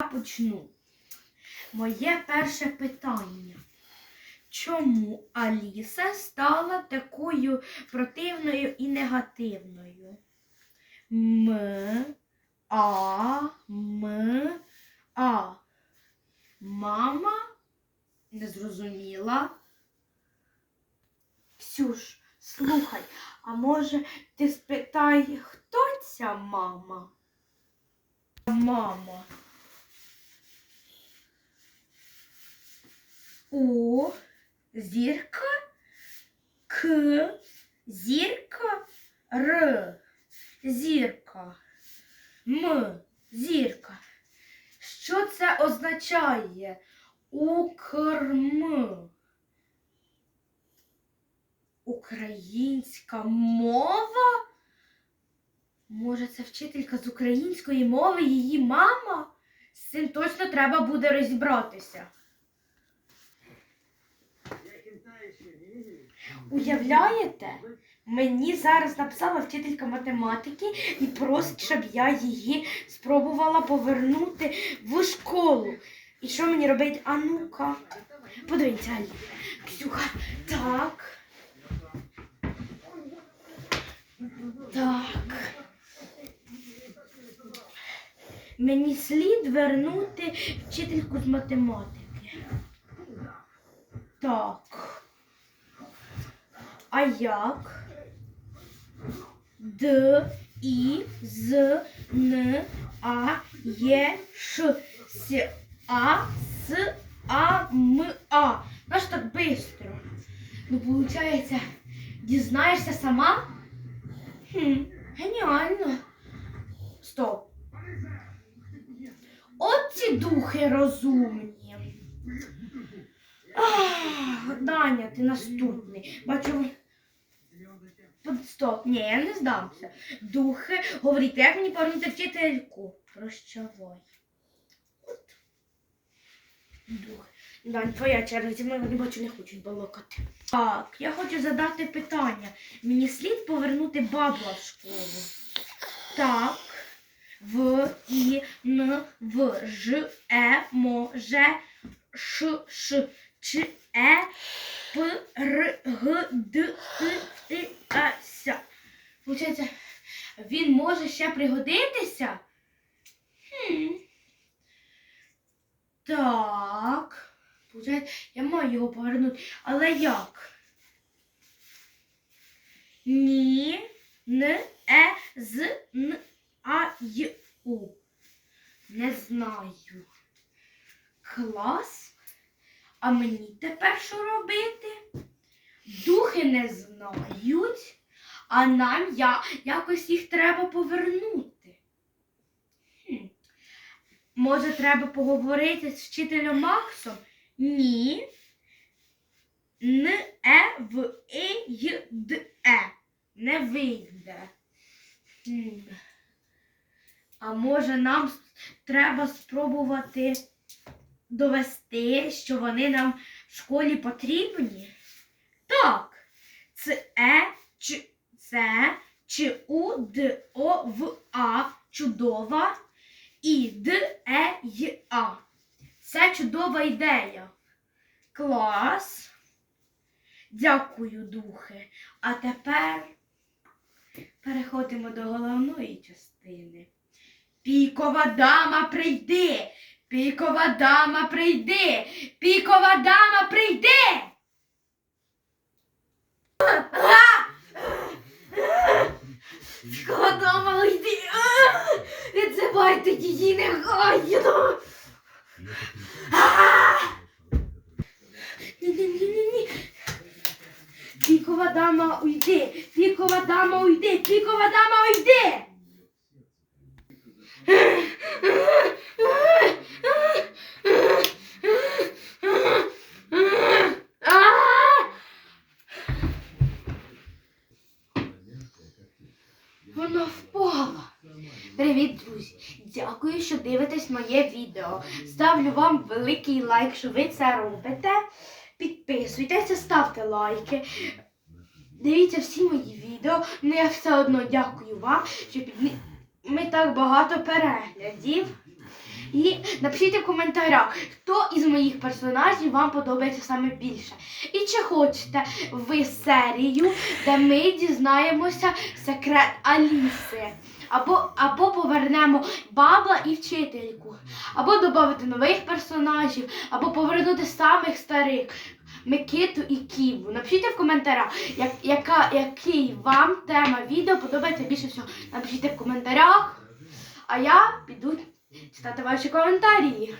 Я почну. Моє перше питання. Чому Аліса стала такою противною і негативною? М, А, М, А. Мама не зрозуміла. Ксюш, слухай, а може ти спитай, хто ця мама? Мама. У зірка К зірка Р зірка М зірка. Що це означає? Укрм. Українська мова? Може, це вчителька з української мови, її мама? З цим точно треба буде розібратися. Уявляєте? Мені зараз написала вчителька математики і просить, щоб я її спробувала повернути в школу. І що мені робити? А ну-ка. Подивіться, Алі. Ксюха, так. Так. Мені слід вернути вчительку з математики. Так. А як? Д, І, з, Н, А, Є, Ш, С, А, С, А, М, А. Наш так бистро. Ну, виходить, дізнаєшся сама? Хм, геніально. Стоп. От ці духи розумні. Ах, Даня, ти наступний. Бачу. Стоп, ні, я не здамся. Духи, говоріть, як мені повернути вчительку? Прощавай. От. Духи. Дань, твоя черга, зі мною вони бачу не хочуть балакати. Так, я хочу задати питання. Мені слід повернути бабла в школу. Так. В, І, Н, В, Ж, Е, Мо, Ж, Ш, Ш, Ч, Е, П, Р, Г, Д, И, И, А, Ся. Получається, він може ще пригодитися? Хм. Так. Получається, я маю його повернути. Але як? Ні, Н, Е, З, Н, А, Й, У. Не знаю. Клас. А мені тепер що робити? Духи не знають, а нам я, якось їх треба повернути. Хм. Може, треба поговорити з вчителем Максом? Ні. Н, Е, В, І, Й, Д, Е. Не вийде. А може нам треба спробувати довести, що вони нам в школі потрібні? Так. Це Е, Ч, Це, Ч, У, Д, О, В, А. Чудова. І Д, Е, Й, А. Це чудова ідея. Клас. Дякую, духи. А тепер переходимо до головної частини. Пікова дама прийди! Пікова дама прийди! Пікова дама прийди! Дама йди! Відзивайте її негайно! Ні-ні-ні-ні-ні! Пікова дама уйди! Пікова дама уйди! Пікова дама уйди! Вона впала. Привіт, друзі! Дякую, що дивитесь моє відео. Ставлю вам великий лайк, що ви це робите. Підписуйтеся, ставте лайки. Дивіться всі мої відео. Ну я все одно дякую вам, що під... ми так багато переглядів. І напишіть в коментарях, хто із моїх персонажів вам подобається саме більше. І чи хочете ви серію, де ми дізнаємося секрет Аліси. Або, або повернемо бабла і вчительку, або додати нових персонажів, або повернути самих старих Микиту і Ківу. Напишіть в коментарях, як, яка, який вам тема відео подобається більше всього. Напишіть в коментарях, а я піду читати ваші коментарі.